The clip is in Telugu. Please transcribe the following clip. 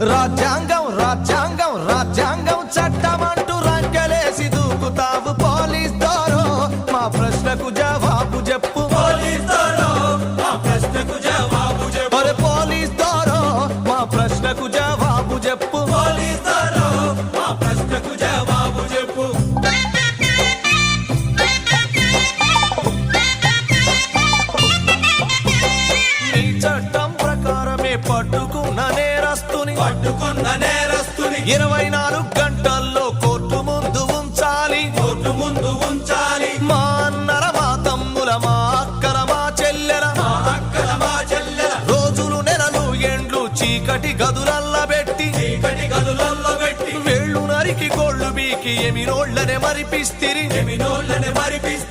రాజ్యాంగం రాజ్యాంగం రాజ్యాంగం చట్టం అంటూ రంగలేసి దూకుతావు పోలీస్ దోరో మా ప్రశ్నకు జవాబు చెప్పు. పోలీస్ దోరో మా ప్రశ్నకు జవాబు చెప్పు. అరే పోలీస్ దోరో మా ప్రశ్నకు జవాబు చెప్పు. పోలీస్ దోరో మా ప్రశ్నకు జవాబు చెప్పు. చట్టం ప్రకారమే పట్టుకున్న ఇరవై నాలుగు గంటల్లో కోర్టు ముందు ఉంచాలి. కోర్టు ముందు ఉంచాలి. మా అన్నర మా తమ్ముల మా అక్కల మా చెల్లెల. మా అక్కల మా చెల్లెల. రోజులు నెలలు ఎండ్లు చీకటి గదులల్ల పెట్టి. చీకటి గదులల్ల పెట్టి. వేళ్ళు నరికి గోళ్ళు బీకి ఎమినోళ్ళనే మరిపిస్తిరి. ఎమినోళ్ళనే మరిపిస్తే